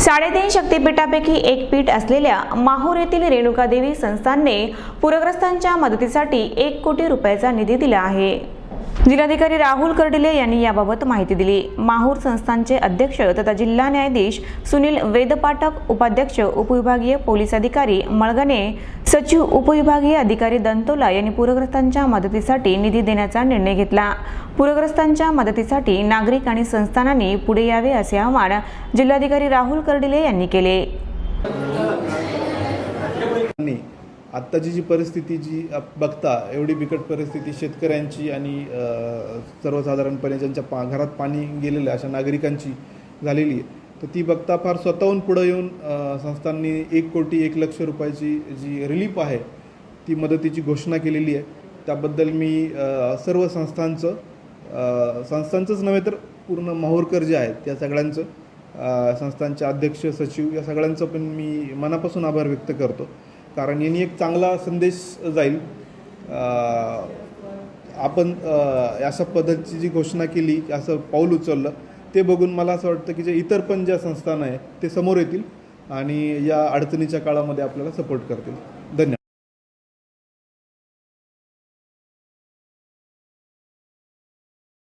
साडेतीन शक्तिपीठापैकी एक पीठ असलेल्या माहूर येथील रेणुकादेवी संस्थानने पूरग्रस्तांच्या मदतीसाठी एक कोटी रुपयाचा निधी दिला आहे. जिल्हाधिकारी राहुल कर्डिले यांनी याबाबत माहिती दिली. माहूर संस्थानचे अध्यक्ष तथा जिल्हा न्यायाधीश सुनील वेदपाठक उपाध्यक्ष उपविभागीय पोलीस अधिकारी मळगणे सचिव उपविभागीय अधिकारी दंतोला यांनी पूरग्रस्तांच्या मदतीसाठी निधी देण्याचा निर्णय घेतला. पूरग्रस्तांच्या मदतीसाठी नागरिक आणि संस्थानांनी पुढे यावे असे आवाहन जिल्हाधिकारी राहुल कर्डिले यांनी केले. आत्ताची जी परिस्थिती जी आप- बघता एवढी बिकट परिस्थिती शेतकऱ्यांची आणि सर्वसाधारणपणे ज्यांच्या पा घरात पाणी गेलेलं आहे अशा नागरिकांची झालेली आहे. तर ती बघता फार स्वतःहून पुढं येऊन संस्थांनी एक कोटी एक लक्ष रुपयाची जी रिलीफ आहे ती मदतीची घोषणा केलेली आहे. त्याबद्दल मी सर्व संस्थांचं संस्थांचंच नव्हे तर पूर्ण माहूरकर जे आहेत त्या सगळ्यांचं संस्थांचे अध्यक्ष सचिव या सगळ्यांचं पण मी मनापासून आभार व्यक्त करतो. कारण यांनी एक चांगला संदेश जाईल. आपण अशा पद्धतीची जी घोषणा केली असं पाऊल उचललं ते बघून मला असं वाटतं की जे इतर पण ज्या संस्थान आहे ते समोर येतील आणि या अडचणीच्या काळामध्ये आपल्याला सपोर्ट करतील. धन्यवाद.